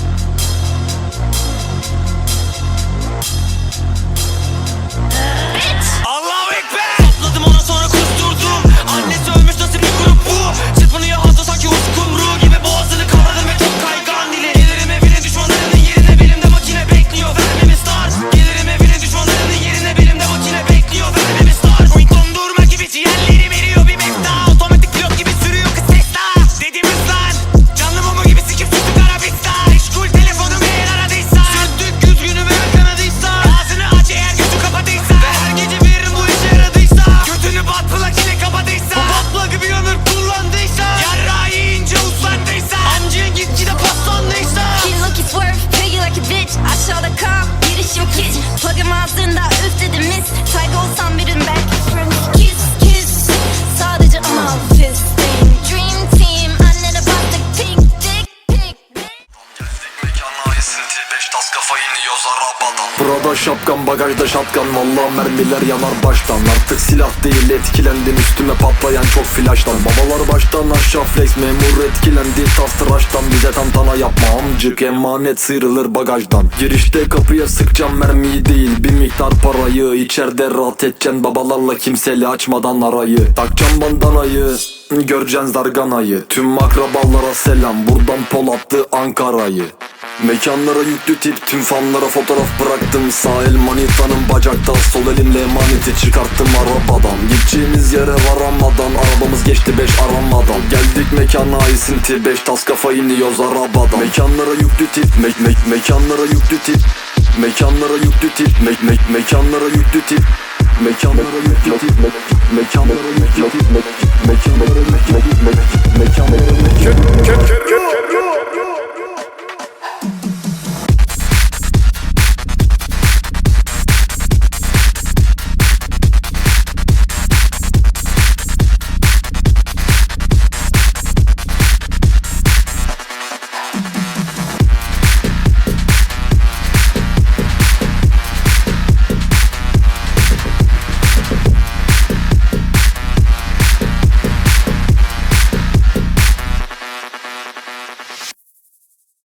Thank tas kafa iniyoruz arabadan Burada şapkan bagajda şatkan Valla mermiler yanar baştan. Artık silah değil etkilendim üstüme patlayan çok flaştan. Babalar baştan aşağı flex memur etkilendi. Tas tıraştan bize tantana yapma amcık Emanet sıyrılır bagajdan. Girişte kapıya sıkacağım mermiyi değil Bir miktar parayı. İçeride rahat edeceksin Babalarla kimseli açmadan arayı. Takacağım bandanayı Göreceksin zarganayı. Tüm akrabalara selam Buradan Polatlı Ankara'yı Mekanlara yüklü tip tüm fanlara fotoğraf bıraktım. Sağ el manitanın bacakta sol elimle emaneti çıkarttım arabadan. Gideceğimiz yere varamadan arabamız geçti beş aramadan. Geldik mekana esinti beş tas kafa iniyoruz arabadan. Mekanlara yüklü tip me- me- mekanlara yüklü tip. Mekanlara yüklü tip me- me- mekanlara yüklü tip. Mekanlara yüklü tip me- mekanlara yüklü tip me- mekanlara yüklü tip me- mekanlara yüklü tip